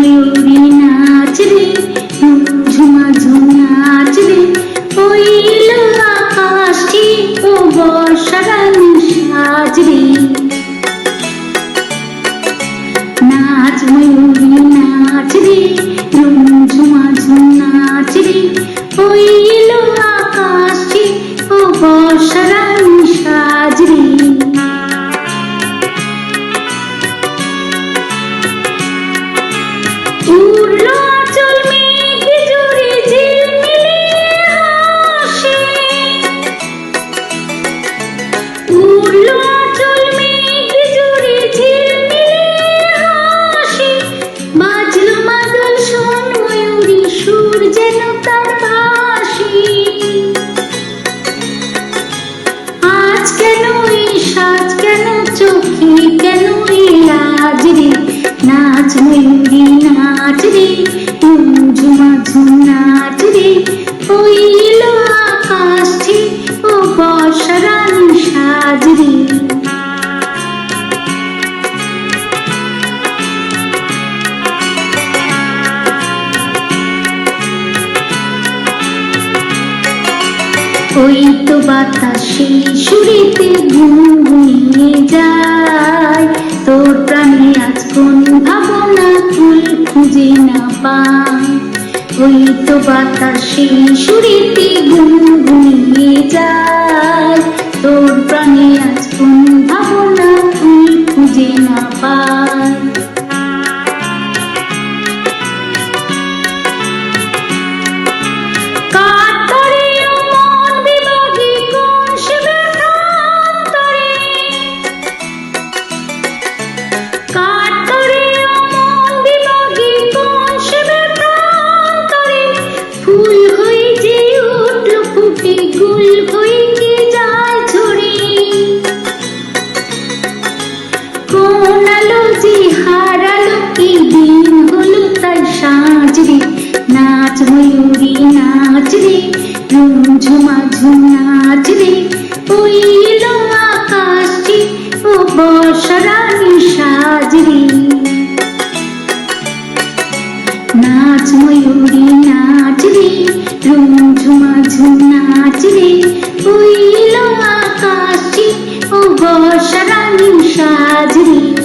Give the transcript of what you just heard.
ময়ূরী নাচ রে ঝুমা ঝুম নাচ রে হইল আকাশটি নাচ রে ঝুমা ঝুম নাচ ময়ূরী নাচ রে ঝুমা ঝুম নাচ রে। ওই তো বাতাসে সুরিতে ঘুমিয়ে যায়। তোর প্রাণে আজ কোন ভাবনা ফুল খুঁজে না পায়। ওই তো বাতাসে সুরিতে ঘুমিয়ে যায়। তোর প্রাণে সাজ রে। নাচ ময়ূরী নাচ রে ঝুম নাচ রে। ওইল আকাশটি ও বর্ষারানী রে। নাচ ময়ূরী নাচ রে ঝুম ঝুমা নাচ রে। আকাশটি ও বর্ষারানী Thank you.